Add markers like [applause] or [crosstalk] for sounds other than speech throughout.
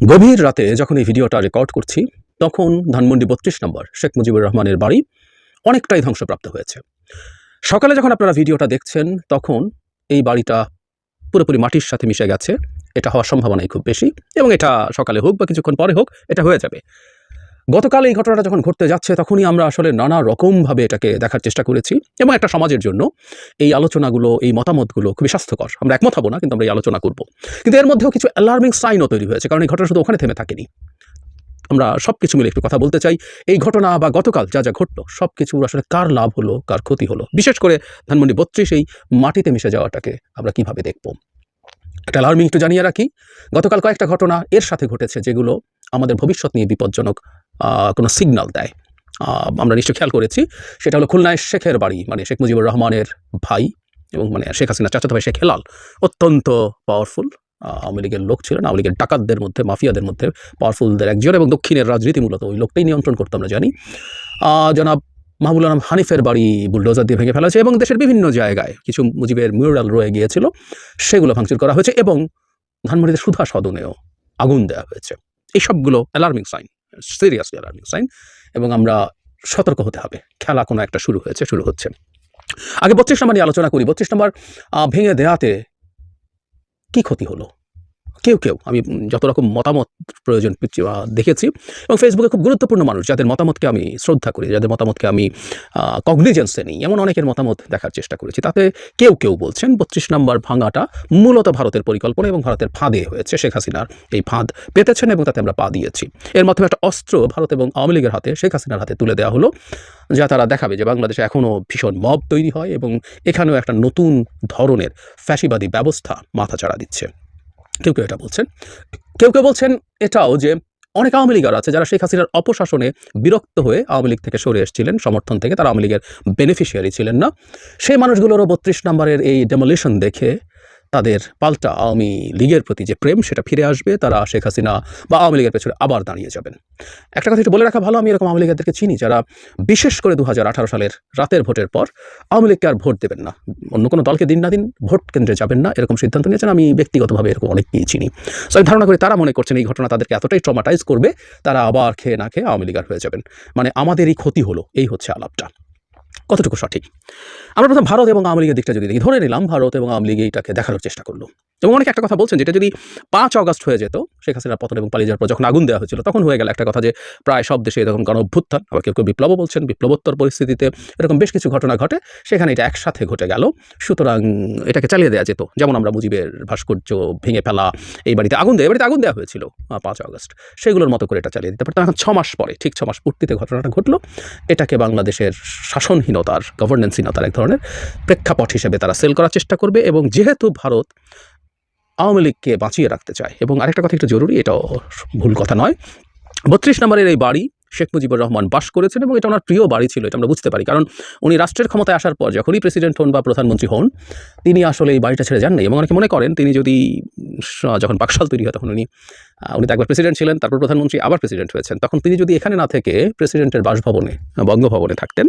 গভীর রাতে যখন এই ভিডিওটা রেকর্ড করছি, তখন ধানমন্ডি বত্রিশ নম্বর শেখ মুজিবুর রহমানের বাড়ি অনেকটাই ধ্বংসপ্রাপ্ত হয়েছে। সকালে যখন আপনারা ভিডিওটা দেখছেন, তখন এই বাড়িটা পুরোপুরি মাটির সাথে মিশে গেছে। এটা হওয়ার সম্ভাবনাই খুব বেশি এবং এটা সকালে হোক বা কিছুক্ষণ পরে হোক, এটা হয়ে যাবে। গতকাল এই ঘটনাটা যখন ঘটতে যাচ্ছে, তখনই আমরা আসলে নানা রকমভাবে এটাকে দেখার চেষ্টা করেছি এবং একটা সমাজের জন্য এই আলোচনাগুলো, এই মতামতগুলো খুবই স্বাস্থ্যকর। আমরা একমত হব না, কিন্তু আমরা এই আলোচনা করব। কিন্তু এর মধ্যেও কিছু অ্যালার্মিং সাইনও তৈরি হয়েছে, কারণ এই ঘটনা শুধু ওখানে থেমে থাকেনি। আমরা সব কিছু মিলে একটু কথা বলতে চাই, এই ঘটনা বা গতকাল যা যা ঘটলো সব কিছু আসলে কার লাভ হলো, কার ক্ষতি হলো? বিশেষ করে ধানমন্ডি বত্রিশ এই মাটিতে মিশে যাওয়াটাকে আমরা কীভাবে দেখব? একটা অ্যালার্মিং একটু জানিয়ে রাখি, গতকাল কয়েকটা ঘটনা এর সাথে ঘটেছে যেগুলো আমাদের ভবিষ্যৎ নিয়ে বিপজ্জনক কোনো সিগন্যাল দেয়। আমরা নিশ্চয় খেয়াল করেছি, সেটা হলো খুলনায় শেখের বাড়ি মানে শেখ মুজিবুর রহমানের ভাই এবং মানে শেখ হাসিনা চাচাতো ভাই শেখ হেলাল অত্যন্ত পাওয়ারফুল আওয়ামী লীগের লোক ছিলেন, আওয়ামী লীগের ডাকাতদের মধ্যে, মাফিয়াদের মধ্যে পাওয়ারফুলদের একজন এবং দক্ষিণের রাজনীতি মূলত ওই লোকটাই নিয়ন্ত্রণ করতো, আমরা জানি। জনাব মাহবুল আলম হানিফের বাড়ি বুলডোজার দিয়ে ভেঙে ফেলা এবং দেশের বিভিন্ন জায়গায় কিছু মুজিবের মিউরাল রয়ে গিয়েছিল, সেগুলো ভাঙচুর করা হয়েছে এবং ধানমন্ডিতে সুধা সদনেও আগুন দেওয়া হয়েছে। এই সবগুলো alarming sign seriously alarming sign এবং আমরা সতর্ক হতে হবে। খেলা কোনো একটা শুরু হয়েছে, শুরু হচ্ছে। আগে বত্রিশ নম্বর নিয়ে আলোচনা করি। বত্রিশ নম্বর ভেঙে দেয়াতে কি ক্ষতি হলো? কেউ কেউ, আমি যত রকম মতামত প্রয়োজন দেখেছি এবং ফেসবুকে খুব গুরুত্বপূর্ণ মানুষ, যাদের মতামতকে আমি শ্রদ্ধা করি, যাদের মতামতকে আমি কগনিজেন্সে নিই, এমন অনেকের মতামত দেখার চেষ্টা করেছি। তাতে কেউ কেউ বলছেন, বত্রিশ নম্বর ভাঙাটা মূলত ভারতের পরিকল্পনা এবং ভারতের ফাঁদে হয়েছে। শেখ হাসিনার এই ফাঁদ পেতেছেন এবং তাতে আমরা পা দিয়েছি। এর মাধ্যমে একটা অস্ত্র ভারত এবং আওয়ামী লীগের হাতে, শেখ হাসিনার হাতে তুলে দেওয়া হলো, যা তারা দেখাবে যে বাংলাদেশে এখনও ভীষণ মব তৈরি হয় এবং এখানেও একটা নতুন ধরনের ফ্যাসিবাদী ব্যবস্থা মাথাচাড়া দিচ্ছে। কেউ কেউ এটা বলছেন। কেউ কেউ বলছেন এটাও যে অনেক আওয়ামী লীগার আছে যারা শেখ হাসিনার অপশাসনে বিরক্ত হয়ে আওয়ামী লীগ থেকে সরে এসেছিলেন, সমর্থন থেকে, তারা আওয়ামী লীগের বেনিফিশিয়ারি ছিলেন না। সেই মানুষগুলোরও বত্রিশ নম্বরের এই ডেমোলিশন দেখে তাদের পাল্টা আওয়ামী লীগের প্রতি যে প্রেম সেটা ফিরে আসবে, তারা শেখ হাসিনা বা আওয়ামী লীগের পেছনে আবার দাঁড়িয়ে যাবেন। একটা কথা একটু বলে রাখা ভালো, আমি এরকম আওয়ামী লীগেরদেরকে চিনি যারা বিশেষ করে দু হাজার আঠারো সালের রাতের ভোটের পর আওয়ামী লীগকে আর ভোট দেবেন না। অন্য কোনো দলকে দিন না দিন ভোট কেন্দ্রে যাবেন না, এরকম সিদ্ধান্ত নিয়েছেন, আমি ব্যক্তিগতভাবে এরকম অনেককেই চিনি। সো আমি ধারণা করি তারা মনে করছেন এই ঘটনা তাদেরকে এতটাই ট্রমাটাইজ করবে, তারা আবার খেয়ে না খেয়ে আওয়ামী লীগার হয়ে যাবেন। মানে আমাদেরই ক্ষতি হলো, এই হচ্ছে আলাপটা। কতটুকু সঠিক? আমরা প্রথম ভারত এবং আওয়ামী লীগের দিকটা যদি দেখি, ধরে নিলাম ভারত এবং আওয়ামী লীগ এইটাকে দেখানোর চেষ্টা করল। এবং অনেকে একটা কথা বলছেন যেটা যদি পাঁচ অগস্ট হয়ে যেত, শেখ হাসিনার পতন এবং পালিয়ে যাওয়ার পর যখন আগুন দেওয়া হয়েছিল, তখন হয়ে গেল একটা কথা যে প্রায় সব দেশে এরকম গণ অভ্যুত্থান আবার কেউ কেউ বিপ্লবও বলছেন, বিপ্লবোত্তর পরিস্থিতিতে এরকম বেশ কিছু ঘটনা ঘটে, সেখানে এটা একসাথে ঘটে গেল। সুতরাং এটাকে চালিয়ে দেওয়া যেত। যেমন আমরা মুজিবের ভাস্কর্য ভেঙে ফেলা, এই বাড়িতে আগুন দেয় বাড়িতে আগুন দেওয়া হয়েছিল পাঁচ আগস্ট সেগুলোর মতো করে এটা চালিয়ে দিতে পারতাম। এখন ছ মাস পরে, ঠিক ছ মাস পূর্তিতে ঘটনাটা ঘটলো। এটাকে বাংলাদেশের শাসনহীনতার গভর্নেন্সহীনতার এক ধরনের প্রেক্ষাপট হিসেবে তারা সেল করার চেষ্টা করবে এবং যেহেতু ভারত আওয়ামী লীগকে বাঁচিয়ে রাখতে চায়। এবং আরেকটা কথা একটু জরুরি, এটাও ভুল কথা নয়। বত্রিশ নম্বরের এই বাড়ি শেখ মুজিবুর রহমান বাস করেছেন এবং এটা ওনার প্রিয় বাড়ি ছিল, এটা আমরা বুঝতে পারি। কারণ উনি রাষ্ট্রের ক্ষমতায় আসার পর যখনই প্রেসিডেন্ট হন বা প্রধানমন্ত্রী হন, তিনি আসলে এই বাড়িটা ছেড়ে যান নাই এবং অনেকে মনে করেন, তিনি যদি যখন পাকশাল তৈরি হয়, তখন উনি উনি তো একবার প্রেসিডেন্ট ছিলেন, তারপর প্রধানমন্ত্রী আবার প্রেসিডেন্ট হয়েছেন। তখন তিনি যদি এখানে না থেকে প্রেসিডেন্টের বাসভবনে, বঙ্গভবনে থাকতেন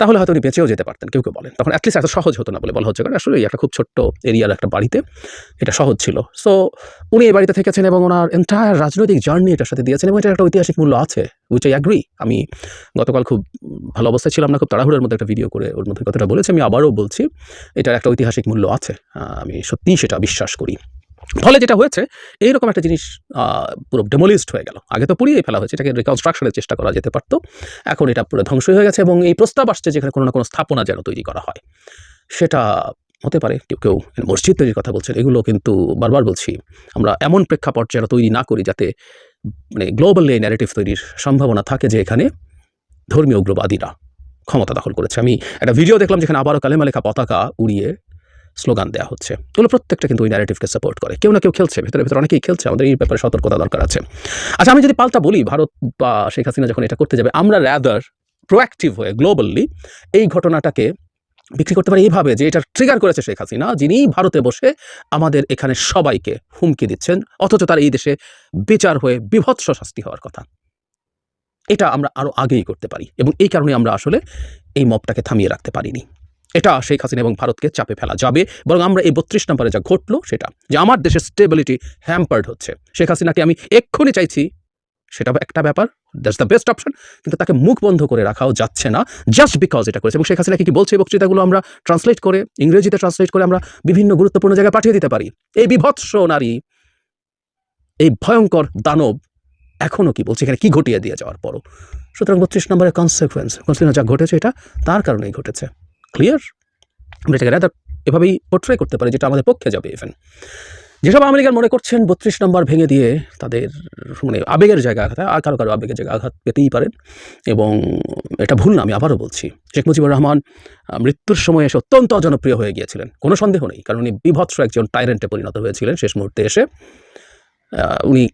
তাহলে হয়তো উনি বেঁচেও যেতে পারতেন, কেউ কেউ বলেন। তখন অ্যাটলিস্ট এত সহজ হতো না বলে বলা হচ্ছে। কারণ আসলে একটা খুব ছোট্ট এরিয়ার একটা বাড়িতে এটা সহজ ছিল। সো উনি এই বাড়িতে থেকেছেন এবং ওনার এন্টায়ার রাজনৈতিক জার্নি এটার সাথে দিয়েছেন এবং এটার একটা ঐতিহাসিক মূল্য আছে উইচ আই অ্যাগ্রি আমি গতকাল খুব ভালো অবস্থায় ছিলাম না, খুব তাড়াহুড়োর মধ্যে একটা ভিডিও করে ওর মধ্যে কথাটা বলেছি, আমি আবারও বলছি, এটার একটা ঐতিহাসিক মূল্য আছে। আমি সত্যিই সেটা বিশ্বাস করি। ফলে যেটা হয়েছে, এইরকম একটা জিনিস পুরো ডেমোলিস্ট হয়ে গেল। আগে তো পুড়িয়ে ফেলা হয়েছে, এটাকে রিকনস্ট্রাকশনের চেষ্টা করা যেতে পারতো। এখন এটা পুরো ধ্বংস হয়ে গেছে এবং এই প্রস্তাব আসছে যেখানে কোনো না কোনো স্থাপনা যেন তৈরি করা হয়। সেটা হতে পারে, কেউ কেউ মসজিদ তৈরির কথা বলছেন, এগুলো কিন্তু বারবার বলছি, আমরা এমন প্রেক্ষাপট যেন তৈরি না করি যাতে মানে গ্লোবাল এই ন্যারেটিভ তৈরির সম্ভাবনা থাকে যে এখানে ধর্মীয় উগ্রবাদীরা ক্ষমতা দখল করেছে। আমি একটা ভিডিও দেখলাম যেখানে আবারও কালেমা লেখা পতাকা উড়িয়ে স্লোগান দেওয়া হচ্ছে। এগুলো প্রত্যেকটা কিন্তু ওই ন্যারেটিভকে সাপোর্ট করে। কেউ না কেউ খেলছে, ভেতরে ভেতরে অনেকেই খেলছে, আমাদের এই ব্যাপারে সতর্কতা দরকার আছে। আচ্ছা আমি যদি পাল্টা বলি, ভারত বা শেখ হাসিনা যখন এটা করতে যাবে, আমরা র্যাদার প্রোঅ্যাক্টিভ হয়ে গ্লোবালি এই ঘটনাটাকে বিক্রি করতে পারি এইভাবে যে এটা ট্রিগার করেছে শেখ হাসিনা, যিনি ভারতে বসে আমাদের এখানে সবাইকে হুমকি দিচ্ছেন, অথচ তার এই দেশে বিচার হয়ে বিভৎস শাস্তি হওয়ার কথা। এটা আমরা আরও আগেই করতে পারি এবং এই কারণে আমরা আসলে এই মপটাকে থামিয়ে রাখতে পারিনি। এটা শেখ হাসিনা এবং ভারতকে চাপে ফেলা যাবে, বরং আমরা এই বত্রিশ নম্বরে যা ঘটলো সেটা যে আমার দেশের স্টেবিলিটি হ্যাম্পার্ড হচ্ছে। শেখ হাসিনাকে আমি এক্ষুনি চাইছি, সেটা একটা ব্যাপার দ্যাটস দ্য বেস্ট অপশন কিন্তু তাকে মুখ বন্ধ করে রাখাও যাচ্ছে না জাস্ট বিকজ এটা করেছে। এবং শেখ হাসিনা কি বলছে বক্তৃতাগুলো আমরা ট্রান্সলেট করে, ইংরেজিতে ট্রান্সলেট করে আমরা বিভিন্ন গুরুত্বপূর্ণ জায়গায় পাঠিয়ে দিতে পারি। এই বিভৎস নারী, এই ভয়ঙ্কর দানব এখনও কি বলছে? এখানে কি ঘটিয়ে দিয়ে যাওয়ার পরও। সুতরাং বত্রিশ নম্বরের কনসিকুয়েন্স কনসিকুয়েন্স যা ঘটেছে এটা, তার কারণেই ঘটেছে। ক্লিয়ার আমরা এটাকে rather এভাবেই পোট্রে করতে পারি, যেটা আমাদের পক্ষে যাবে ইভেন যেসব আমেরিকান মনে করছেন বত্রিশ নম্বর ভেঙে দিয়ে তাদের মানে আবেগের জায়গা আঘাত, আর কারও কারও আবেগের জায়গা আঘাত পেতেই পারেন এবং এটা ভুল না, আমি আবারও বলছি, শেখ মুজিবুর রহমান মৃত্যুর সময় এসে অত্যন্ত জনপ্রিয় হয়ে গিয়েছিলেন। কোনো সন্দেহ নেই, কারণ উনি বিভৎস একজন টাইরেন্টে পরিণত হয়েছিলেন শেষ মুহূর্তে এসে। উনি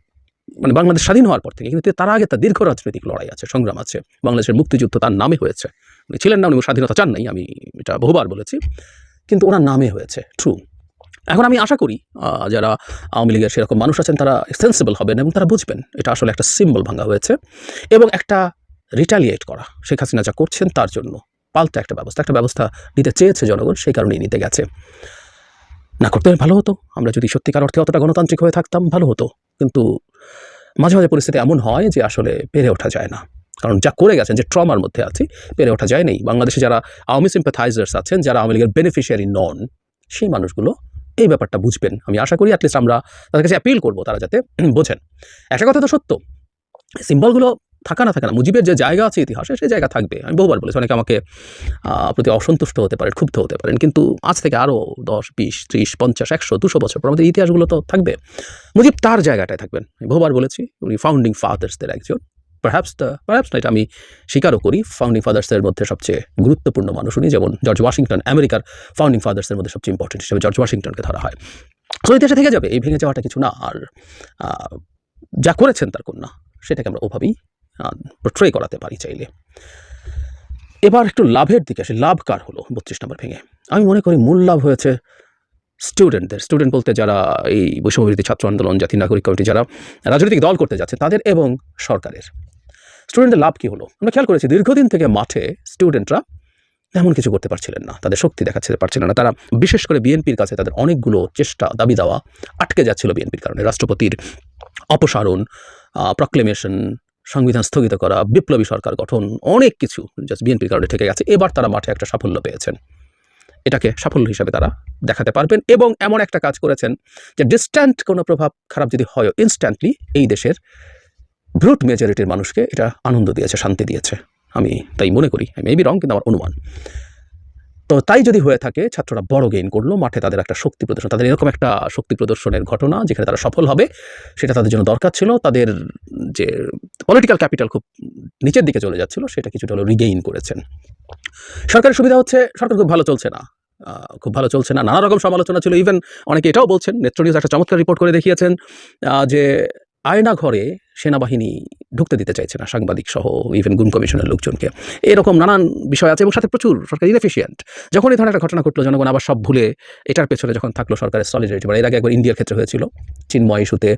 মানে বাংলাদেশ স্বাধীন হওয়ার পর থেকে, কিন্তু তার আগে তার দীর্ঘ রাজনৈতিক লড়াই আছে, সংগ্রাম আছে, বাংলাদেশের মুক্তিযুদ্ধ তার নামে হয়েছে। ছিলেন না, উনি স্বাধীনতা চান নাই, আমি এটা বহুবার বলেছি। কিন্তু ওনার নামে হয়েছে ট্রু এখন আমি আশা করি যারা আওয়ামী লীগের সেরকম মানুষ আছেন, তারা সেন্সিবল হবেন এবং তারা বুঝবেন, এটা আসলে একটা সিম্বল ভাঙা হয়েছে এবং একটা রিটালিয়েট করা। শেখ হাসিনা যা করছেন, তার জন্য পাল্টা একটা ব্যবস্থা একটা ব্যবস্থা নিতে চেয়েছে জনগণ, সেই কারণেই নিতে গেছে। না করতে ভালো হতো, আমরা যদি সত্যিকার অর্থে অতটা গণতান্ত্রিক হয়ে থাকতাম, ভালো হতো। কিন্তু মাঝে মাঝে পরিস্থিতি এমন হয় যে আসলে পেরে ওঠা যায় না। কারণ যা করে গেছেন, যে ট্রমার মধ্যে আছি পেরে ওঠা যায় নেই। বাংলাদেশে যারা আওয়ামী সিম্পাথাইজার্স আছেন, যারা আওয়ামী লীগের বেনিফিশিয়ারি নন, সেই মানুষগুলো এই ব্যাপারটা বুঝবেন। আমি আশা করি অ্যাটলিস্ট আমরা তাদের কাছে অ্যাপিল করব তারা যাতে [clears throat] বোঝেন। একটা কথা তো সত্য সিম্বলগুলো থাকা না থাকে না, মুজিবের যে জায়গা আছে ইতিহাসে, সেই জায়গা থাকবে। আমি বহুবার বলেছি, অনেকে আমাকে প্রতি অসন্তুষ্ট হতে পারেন, ক্ষুব্ধ হতে পারেন, কিন্তু আজ থেকে আরও দশ, বিশ, ত্রিশ, পঞ্চাশ, একশো, দুশো বছর পর আমাদের ইতিহাসগুলো তো থাকবে। মুজিব তার জায়গাটায় থাকবেন। আমি বহুবার বলেছি, উনি ফাউন্ডিং ফাদার্সদের একজন। পারহ্যাপস দ্য পারহ্যাপস না এটা আমি স্বীকারও করি ফাউন্ডিং ফাদার্সের মধ্যে সবচেয়ে গুরুত্বপূর্ণ মানুষ উনি, যেমন জর্জ ওয়াশিংটন আমেরিকার ফাউন্ডিং ফাদার্সের মধ্যে সবচেয়ে ইম্পর্টেন্ট হিসেবে জর্জ ওয়াশিংটনকে ধরা হয়। সো ইতিহাসে থেকে যাবে, এই ভেঙে যাওয়াটা কিছু না, আর যা করেছেন তার কন্যা, সেটাকে আমরা ওভাবেই পোট্রে করাতে পারি চাইলে। এবার একটু লাভের দিকে আসে, লাভ কার হলো বত্রিশ নম্বর ভেঙে? আমি মনে করি মূল লাভ হয়েছে স্টুডেন্টদের স্টুডেন্ট বলতে যারা এই বৈষম্যবিরোধী ছাত্র আন্দোলন, জাতীয় নাগরিক কমিটি, যারা রাজনৈতিক দল করতে যাচ্ছে, তাদের এবং সরকারের। স্টুডেন্টদের লাভ কী হলো? আমরা খেয়াল করেছি, দীর্ঘদিন থেকে মাঠে স্টুডেন্টরা তেমন কিছু করতে পারছিলেন না। তাদের শক্তি দেখাচ্ছে পারছিলেন না। তারা বিশেষ করে বিএনপির কাছে তাদের অনেকগুলো চেষ্টা, দাবি দেওয়া আটকে যাচ্ছিল বিএনপির কারণে। রাষ্ট্রপতির অপসারণ প্রক্লেমেশন সংবিধান স্থগিত করা, বিপ্লবী সরকার গঠন, অনেক কিছু জাস্ট বিএনপির কারণে থেকে গেছে। এবার তারা মাঠে একটা সাফল্য পেয়েছেন। এটাকে সাফল্য হিসাবে তারা দেখাতে পারবেন এবং এমন একটা কাজ করেছেন যে ডিস্ট্যান্ট কোনো প্রভাব খারাপ যদি হয় ইনস্ট্যান্টলি এই দেশের ব্রুট মেজরিটির মানুষকে এটা আনন্দ দিয়েছে, শান্তি দিয়েছে। আমি তাই মনে করি মেবি রং কিন্তু আমার অনুমান। তো তাই যদি হয়ে থাকে, ছাত্ররা বড় গেইন করল, মাঠে তাদের একটা শক্তি প্রদর্শন, তাদের এরকম একটা শক্তি প্রদর্শনের ঘটনা যেখানে তারা সফল হবে, সেটা তাদের জন্য দরকার ছিল। তাদের যে পলিটিক্যাল ক্যাপিটাল খুব নিচের দিকে চলে যাচ্ছিল, সেটা কিছুটা হলো রিগেইন করেছেন। সরকারের সুবিধা হচ্ছে, সরকার খুব ভালো চলছে না। খুব ভালো চলছে না। নানা রকম সমালোচনা ছিল। ইভেন অনেকে এটাও বলছেন নেত্র নিউজ একটা চমৎকার রিপোর্ট করে দেখিয়েছেন যে আয়না ঘরে সেনাবাহিনী ঢুকতে দিতে চাইছে না, সাংবাদিক সহ ইভেন গুন কমিশনের লোকজনকে। এরকম নানান বিষয় আছে এবং সাথে প্রচুর সরকার ইনএফিসিয়েন্ট যখন এই ধরনের একটা ঘটনা ঘটলো, জনগণ আবার সব ভুলে এটার পেছনে যখন থাকল সরকারের সলিডারিটি বা এর আগে একবার ইন্ডিয়ার ক্ষেত্রে হয়েছিল, চিন্ময় ইস্যুতে